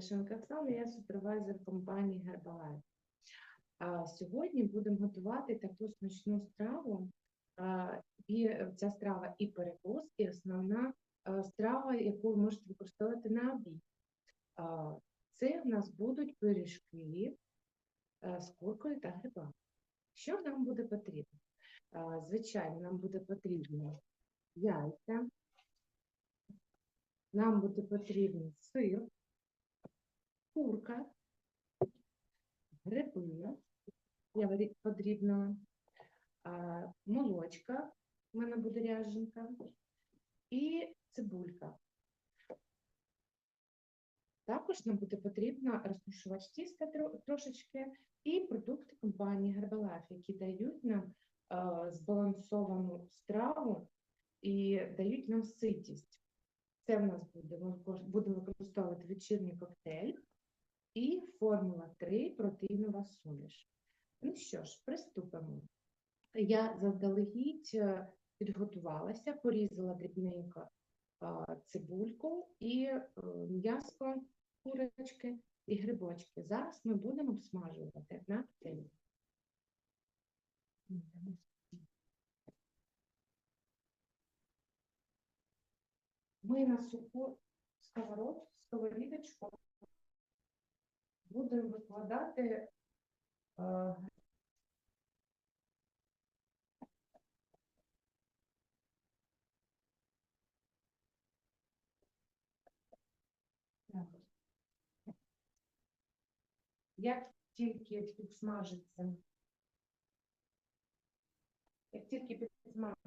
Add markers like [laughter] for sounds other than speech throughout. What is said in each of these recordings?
звати Шанка Оксана, я супервайзер компанії Herbalife. А сьогодні будемо готувати таку смачну страву. І ця страва і перекус, і основна страва, яку ви можете використовувати на обід. Це в нас будуть пиріжки з куркою та грибами. Що нам буде потрібно? Звичайно, нам буде потрібно яйця, нам буде потрібен сир, курка, гриби, я подрібнила, молочка, в мене буде ряженка, і цибулька. Також нам буде потрібно розташувати тісто тро- трошечки і продукти компанії Herbalife, які дають нам збалансовану страву і дають нам ситість. Це в нас буде, ми будемо використовувати вечірній коктейль і формула 3 протеїнова суміш. Ну що ж, приступимо. Я заздалегідь е, підготувалася, порізала дрібненько цибульку і е, м'ясо курочки і грибочки. Зараз ми будемо обсмажувати на пательні. Ми на суху сковород, сковорідочку будемо викладати. Як тільки підсмажиться, як тільки підсмажиться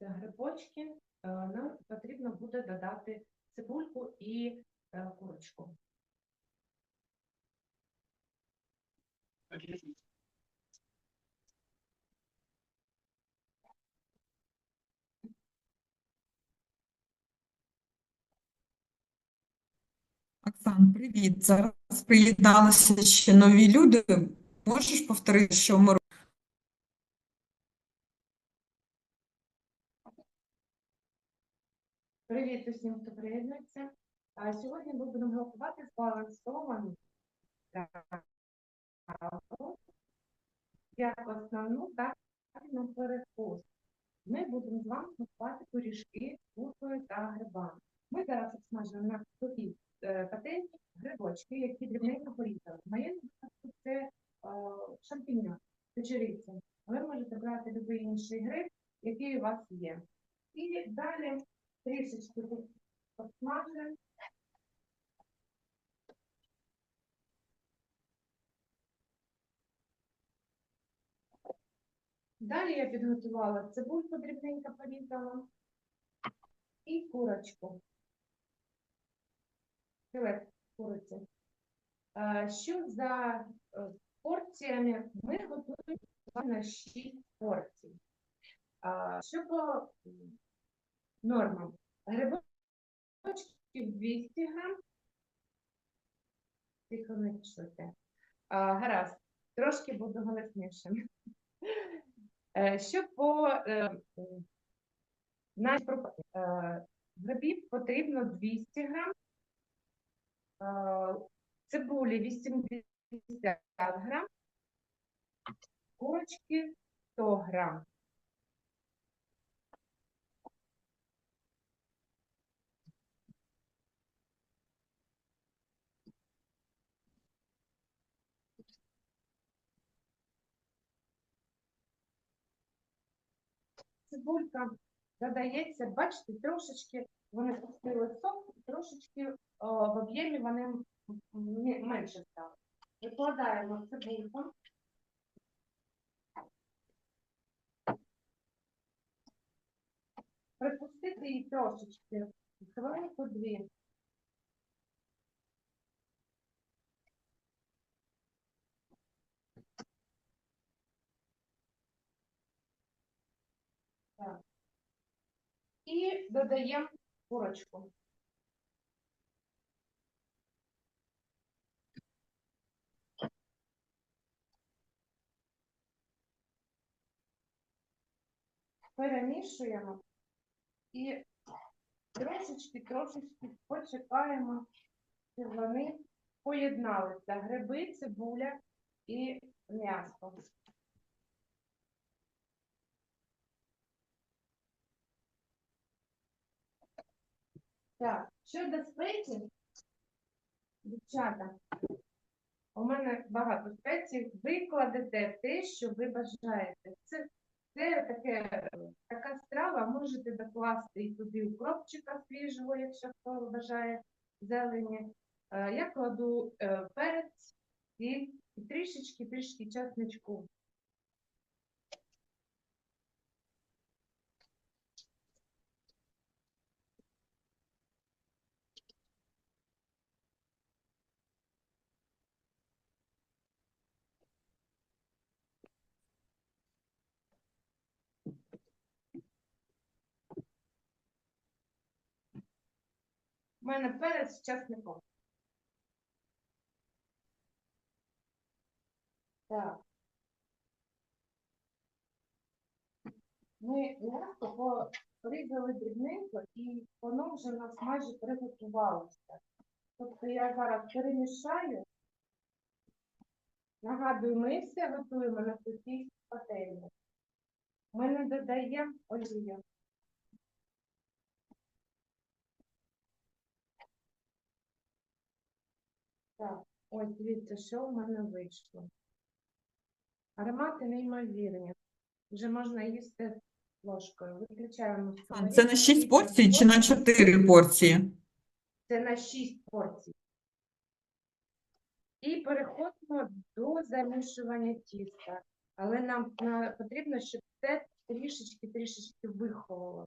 грибочки, е, нам потрібно буде додати цибульку і е, курочку. Оксан, привіт. Зараз приєдналися ще нові люди. Можеш повторити, що ми робимо? Привіт усім, хто приєднується. А Сьогодні ми будемо готувати збалансовану страву, як основну, так на перекус. Ми будемо з вами готувати пиріжки з та грибами. Ми зараз обсмажуємо на сухій е, пательні грибочки, які дрібненько порізали. В моєму випадку це е, шампіньон, печериця. Ви можете брати будь-який інший гриб, який у вас є. І далі трішечки обсмажуємо. Далі я підготувала цибульку дрібненько порізала і курочку. Філе куриці. Е, Що за е, порціями ми готуємо на 6 порцій. Що по нормам? Грибочки 200 грам. Тихо не чути. Гаразд, трошки буду голоснішим. Е, Що по е, нашій пропорції? Е, Грибів потрібно 200 грам, цибулі 80 грам, курочки 100 грам. Цибулька додається, бачите, трошечки вони пустили сок, трошечки о, в об'ємі вони менше стали. Викладаємо цибульку. Припустити її трошечки, хвилинку дві. Так. І додаємо курочку. Перемішуємо і трошечки, трошечки почекаємо щоб вони поєдналися. Гриби, цибуля і м'ясо. Так, щодо спецій, дівчата, у мене багато спецій. Ви кладете те, що ви бажаєте. Це, це таке, така страва, можете докласти і туди укропчика свіжого, якщо хто бажає зелені. Е, Я кладу е, перець і, і трішечки, У мене перець з чесником. Так. Ми м'ясо порізали дрібненько і воно вже у нас майже приготувалося. Тобто я зараз перемішаю. Нагадую, ми все готуємо на сухій пательні. Ми не додаємо олію. Так, ось дивіться, що в мене вийшло. Аромати неймовірні. Вже можна їсти ложкою. Виключаємо А, Це на 6 порцій чи на на 4 порції? Це на 6 порцій. І переходимо до замішування тіста. Але нам потрібно, щоб це трішечки-трішечки виховало.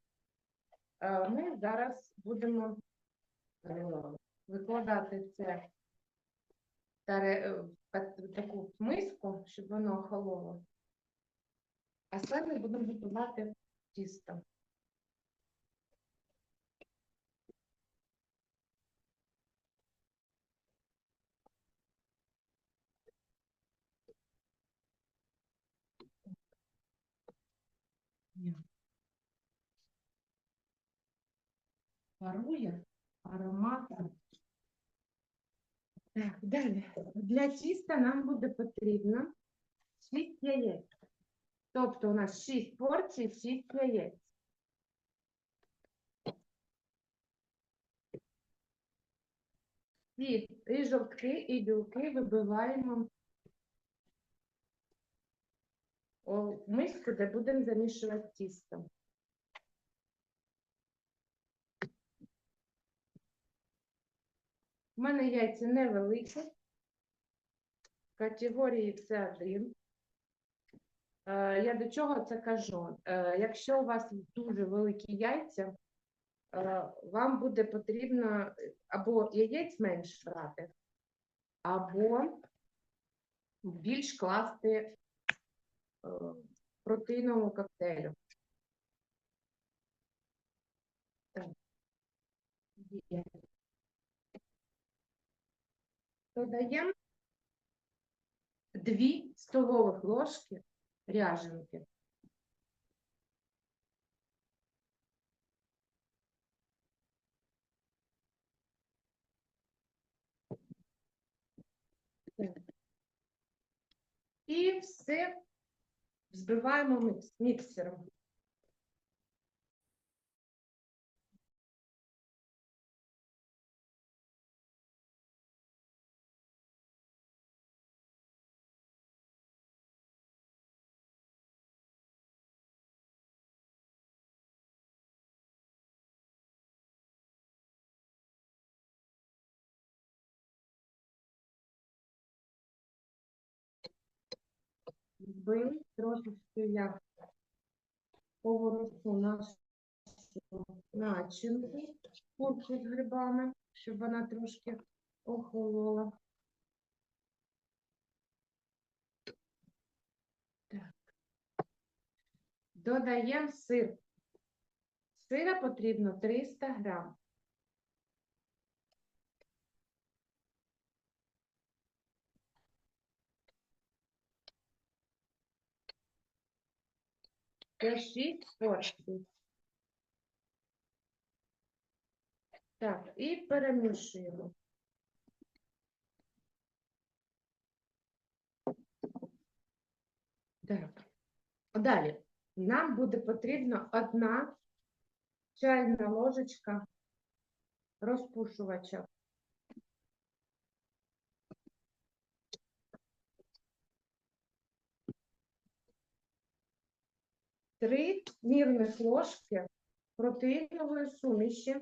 Е, Ми зараз будемо е, викладати це таре- е, таку миску, щоб воно охололо. А самі будемо готувати тісто. Парує ароматом. Так, далі. Для тіста нам буде потрібно 6 яєць. Тобто у нас 6 порцій, 6 яєць. І, і жовтки, і білки вибиваємо у миску, де будемо замішувати тісто. У мене яйця невеликі, категорії це один. Е, Я до чого це кажу? Е, Якщо у вас дуже великі яйця, е, вам буде потрібно або яєць менш брати, або більш класти протеїновому коктейлю. Так. Додаємо 2 столових ложки ряженки. І все взбиваємо мікс- міксером. Збили трошечки я поворотну нашу начинку, курку з грибами, щоб вона трошки охолола. Так. Додаємо сир. Сира потрібно 300 грам. Пишіть точки. Так, і перемішуємо. Так. Далі. Нам буде потрібна одна чайна ложечка розпушувача. Три мірних ложки протеїнової суміші.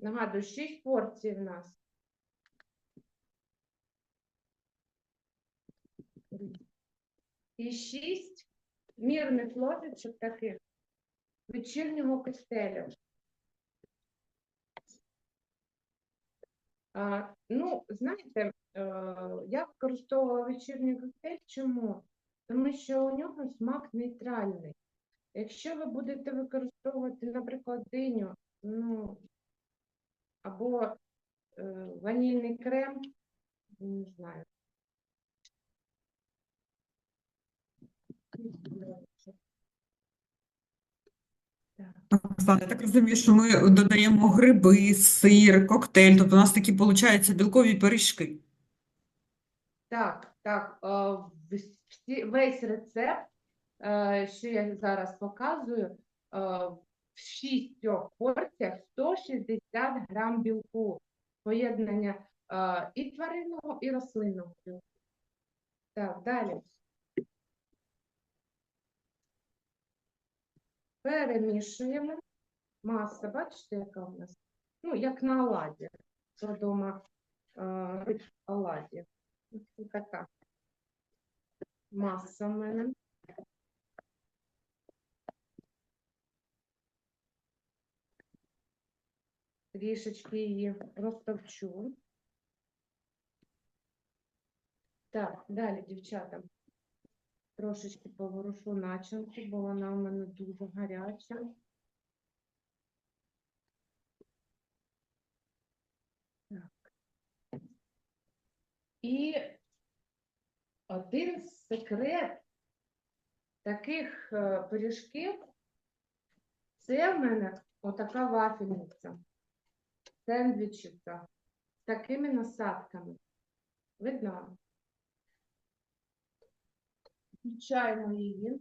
Нагадую, 6 порцій в нас. І 6 мірних ложечок таких вечірнього коктейлю. А, ну, знаєте, е, я використовувала вечірній коктейль. Чому? Тому що у нього смак нейтральний. Якщо ви будете використовувати, наприклад, диню, ну, або е, ванільний крем, не знаю. Так. Оксана, я так розумію, що ми додаємо гриби, сир, коктейль, тобто у нас такі, виходить, білкові пиріжки. Так, так, весь рецепт, е, що я зараз показую, е, в шістьох порціях 160 грам білку, поєднання е, і тваринного, і рослинного білку. Так, далі. Перемішуємо. Маса, бачите, яка в нас? Ну, як на оладі. Вдома е, оладі. Ось така маса в мене. Трішечки її розтовчу. Так, далі, дівчата. Трошечки поворушу начинку, бо вона у мене дуже гаряча. Так. І один секрет таких е, пиріжків це в мене отака вафельниця, сендвічівка з такими насадками. Видно? Включаємо її,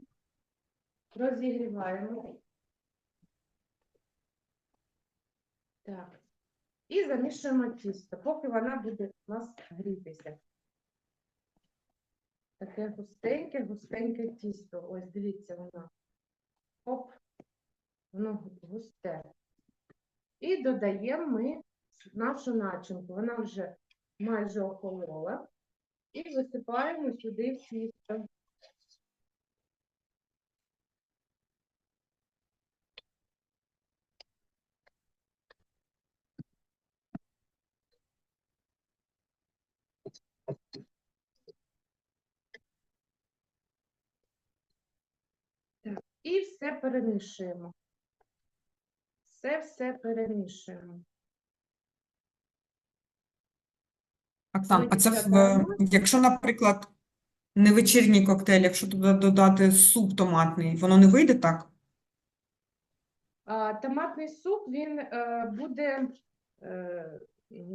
розігріваємо. Так. І замішуємо тісто, поки вона буде у нас грітися. Таке густеньке, густеньке тісто. Ось дивіться воно. Оп, воно густе. І додаємо ми нашу начинку. Вона вже майже охолола. І висипаємо сюди в тісто. Так, і все перемішуємо. Все-все перемішуємо. Оксан, а це в, якщо, наприклад, не вечірній коктейль, якщо туди додати суп томатний, воно не вийде так? А, томатний суп, він е, буде, е,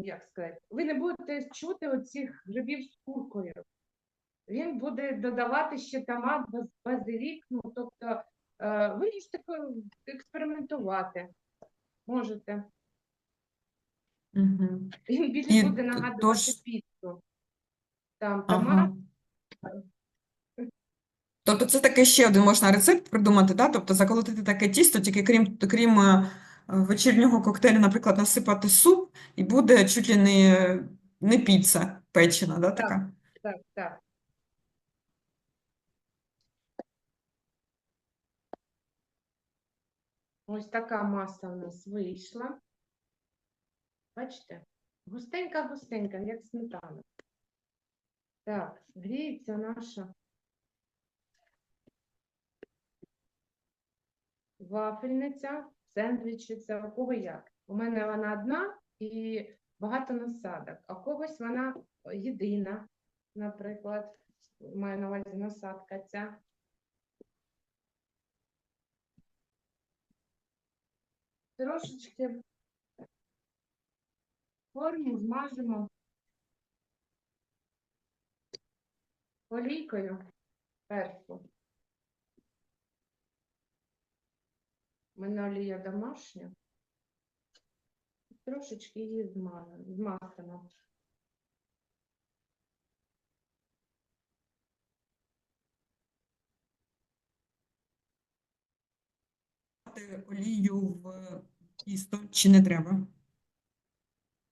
як сказати, ви не будете чути оцих грибів з куркою. Він буде додавати ще томат, баз- базилік, ну, тобто ви можете ко- експериментувати. Можете. Угу. Він більше І буде нагадувати тож- піцу. Там томат, Ага. Тобто це таке ще один можна рецепт придумати, да? Тобто заколотити таке тісто, тільки крім, крім е, вечірнього коктейлю, наприклад, насипати суп, і буде чуть ли не, не піца печена, да, така? так, так. Ось така маса у нас вийшла. Бачите? Густенька-густенька, як сметана. Так, гріється наша вафельниця, сендвічиця, у кого як. У мене вона одна і багато насадок, а когось вона єдина, наприклад. маю на увазі насадка ця. Трошечки форму змажемо олійкою першу. У мене олія домашня. Трошечки її змастимо. Олію в тісто чи не треба?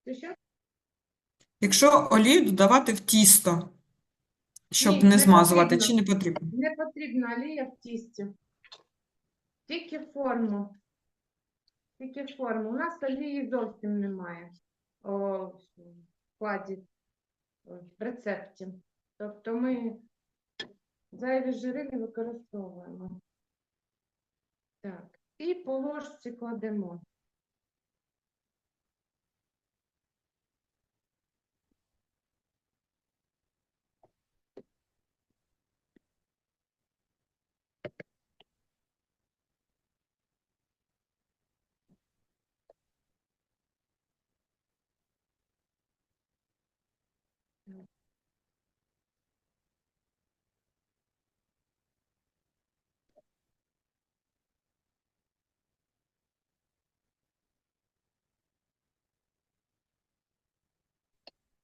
Ти що? Якщо олію додавати в тісто, щоб Ні, не не змазувати, чи не потрібно? Не потрібна олія в тісті. Тільки форму. Тільки форму. У нас олії зовсім немає о, в складі, о, в рецепті. Тобто ми зайві жири не використовуємо. Так, і по ложці кладемо.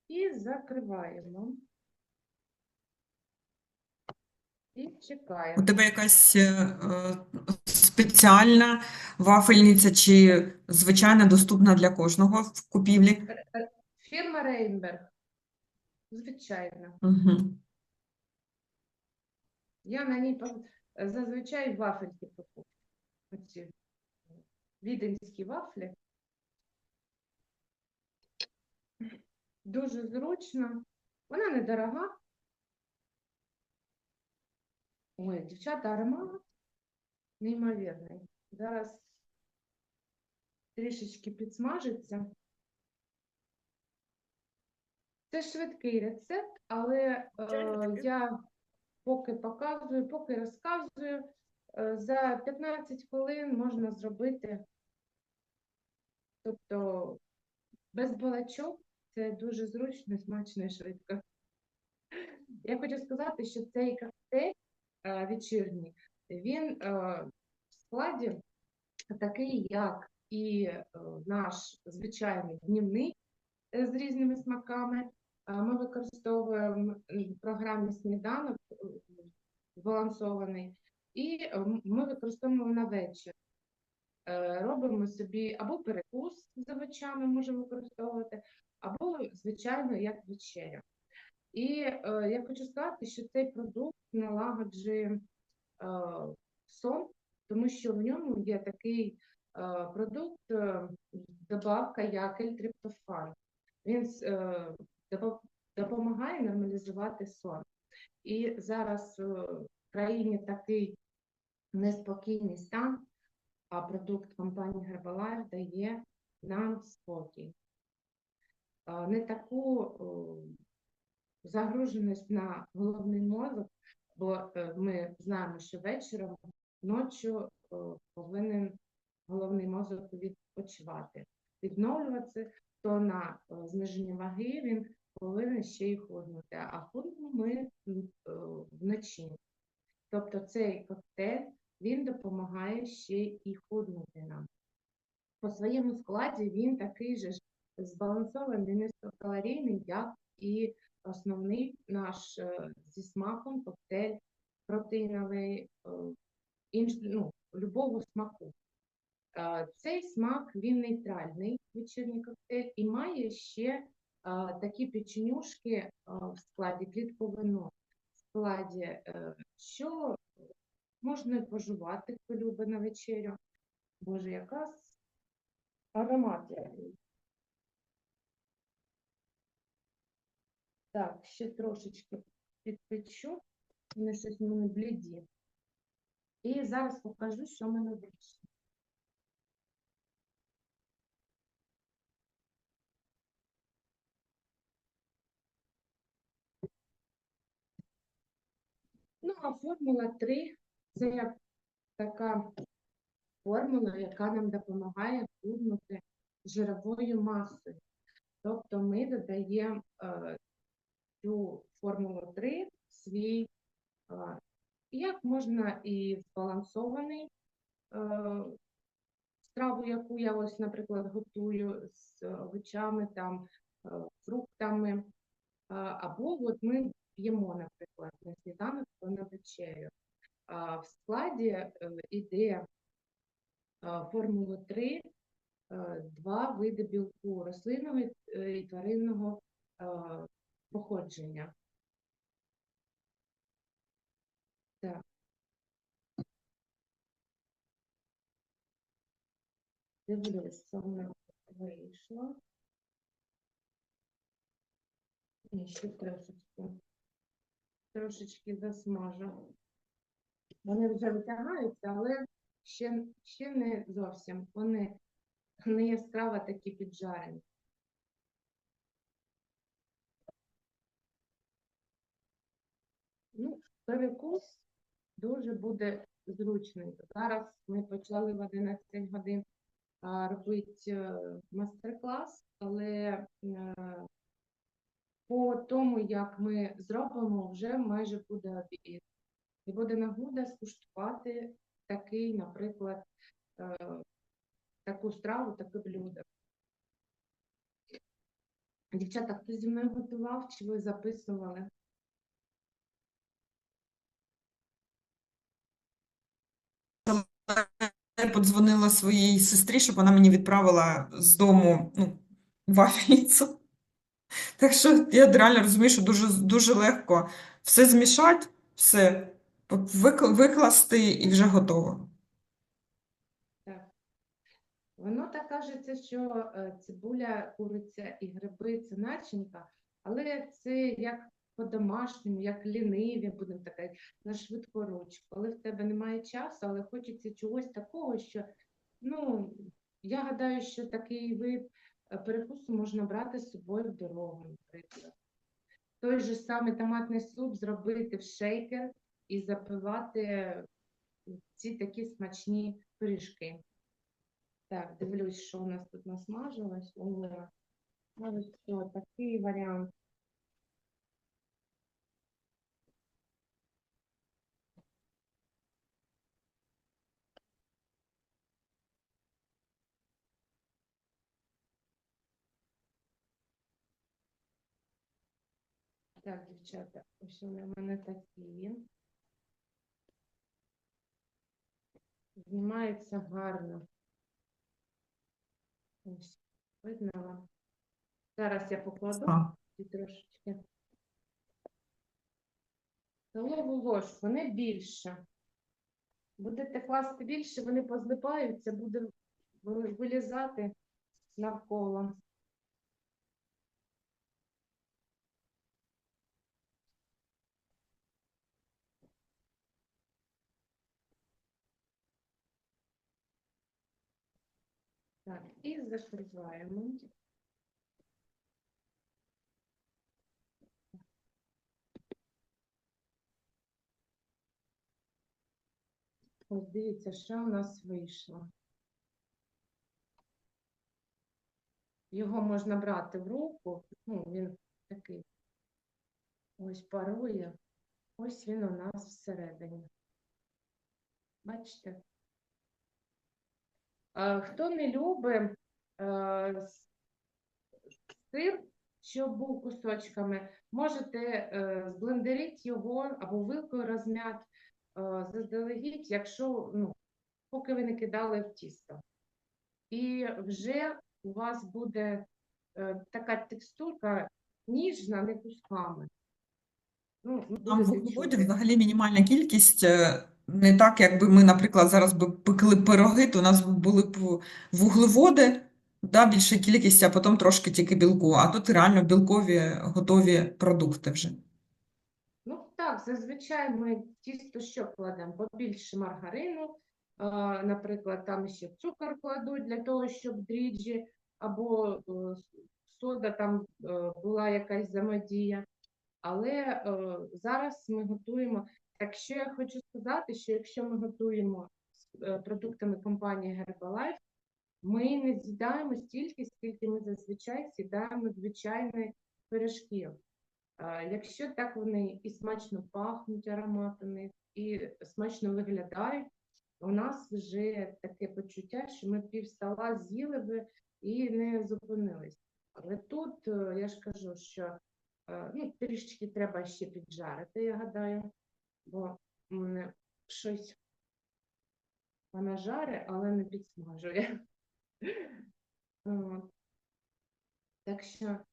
І закриваємо. І чекаємо. У тебе якась е, е, спеціальна вафельниця чи звичайна доступна для кожного в купівлі? Фірма Рейнберг. Звичайно. Угу. Я на ній зазвичай вафельки покупаю. Віденські вафлі. Дуже зручно. Вона недорога. Ой, дівчата, аромат неймовірний. Зараз трішечки підсмажиться. Це швидкий рецепт, але е, я поки показую, поки розказую, е, за 15 хвилин можна зробити. Тобто без балачок це дуже зручно, смачно і швидко. Я хочу сказати, що цей коктейль е, вечірній, він е, в складі такий, як і е, наш звичайний днівний з різними смаками. Ми використовуємо в програмі сніданок збалансований, і ми використовуємо на вечір. Робимо собі або перекус з овочами можемо використовувати, або, звичайно, як вечеря. І е, я хочу сказати, що цей продукт налагоджує е, сон, тому що в ньому є такий е, продукт, е, добавка як L-триптофан. Він е, допомагає нормалізувати сон. І зараз е, в країні такий неспокійний стан, а продукт компанії Herbalife дає нам спокій. Не таку загруженість на головний мозок, бо е, ми знаємо, що вечором, ночі повинен головний мозок відпочивати, відновлюватися, то на зниження ваги він повинен ще й худнути, а худнемо ми вночі. Тобто цей коктейль він допомагає ще і худнути нам. По своєму складі він такий же збалансований, низькокалорійний, як і основний наш е, зі смаком коктейль протеїновий, е, інш, ну, любого смаку. Е, Цей смак він нейтральний вечірній коктейль і має ще такі печенюшки в складі клітковино, в складі, що можна пожувати, хто любить на вечерю. Боже, яка с- аромат Так, ще трошечки підпечу. Вони щось в мене бліді. І зараз покажу, що в мене вийшло. а формула 3 це така формула, яка нам допомагає худнути жировою масою. Тобто ми додаємо е, цю формулу 3 в свій, як можна і збалансований е, страву, яку я ось, наприклад, готую з овочами, там, е, фруктами, е, або от ми п'ємо, наприклад, на сніданок або на вечерю. В складі е, іде е, формула 3, е, два види білку рослинного і- тваринного походження. Так. Дивлюсь, що в нас вийшло. І ще трошечки. Трошечки засмажу. Вони вже витягаються, але ще, ще не зовсім. Вони не яскраво такі піджарені. Ну, перекус дуже буде зручний. Зараз ми почали в 11 годин робити е, мастер-клас, але е, по тому, як ми зробимо, вже майже буде обід. І буде нагода скуштувати такий, наприклад, е, таку страву, таке блюдо. Дівчата, хто зі мною готував, чи ви записували? Подзвонила своїй сестрі, щоб вона мені відправила з дому ну, вафельницю. [laughs] Так що я реально розумію, що дуже, дуже легко все змішати, все викласти і вже готово. Так. Воно так кажеться, що е, цибуля, куриця і гриби це начинка, але це як по-домашньому, як ліниві, будемо так на швидкоруч. Коли в тебе немає часу, але хочеться чогось такого, що, ну, я гадаю, що такий вид е, перекусу можна брати з собою в дорогу, наприклад. Той же самий томатний суп зробити в шейкер і запивати ці такі смачні пиріжки. Так, дивлюсь, що у нас тут насмажилось. О, що, такий варіант. Так, дівчата, ось вони в мене такі. Знімаються гарно. Ось, видно вам. Зараз я покладу і трошечки. Столову ложку, не більше. Будете класти більше, вони позлипаються, буде вилізати навколо. Так, і закриваємо. Ось дивіться, що у нас вийшло. Його можна брати в руку, ну, він такий ось парує. Ось він у нас всередині. Бачите? Е, Хто не любить е, сир, щоб був кусочками, можете е, зблендерити його або вилкою розм'яти заздалегідь, якщо, ну, поки ви не кидали в тісто. І вже у вас буде така текстурка ніжна, не кусками. Ну, Там чути. взагалі мінімальна кількість. Не так, якби ми, наприклад, зараз би пекли пироги, то у нас були б вуглеводи, да, більша кількість, а потім трошки тільки білку. А тут реально білкові готові продукти вже. Ну так, зазвичай ми тісто що кладемо? Побільше маргарину, наприклад, там ще цукор кладуть для того, щоб дріжджі або е, сода там е, була якась взаємодія. Але е, зараз ми готуємо Так що я хочу сказати, що якщо ми готуємо з е, продуктами компанії Herbalife, ми не з'їдаємо стільки, скільки ми зазвичай з'їдаємо звичайні пиріжки. Е, Якщо так вони і смачно пахнуть аромат у них, і смачно виглядають, у нас вже таке почуття, що ми пів стола з'їли би і не зупинились. Але тут е, я ж кажу, що ну, трішечки треба ще піджарити, я гадаю, бо мене щось вона жаре, але не підсмажує. [laughs] Так що е,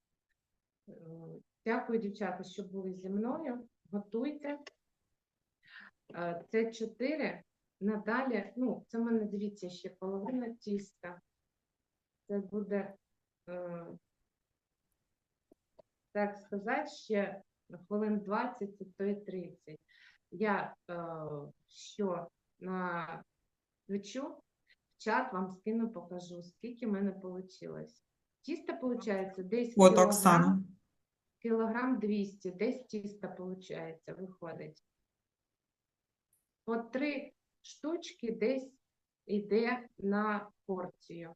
дякую, дівчата, що були зі мною. Готуйте. Е, Це чотири. Надалі, ну, це в мене, дивіться, ще половина тіста. Це буде, е, так сказати, ще хвилин 20, то й 30. Я що на свічу в чат вам скину, покажу, скільки в мене вийшло. Тісто виходить десь От, кілограм, Оксана. кілограм 200, десь тіста виходить, виходить. По три штучки десь йде на порцію.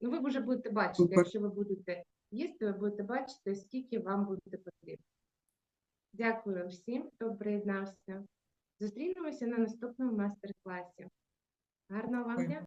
Ну, ви вже будете бачити, якщо ви будете їсти, ви будете бачити, скільки вам буде потрібно. Дякую всім, хто приєднався. Зустрінемося на наступному майстер-класі. Гарного вам дня!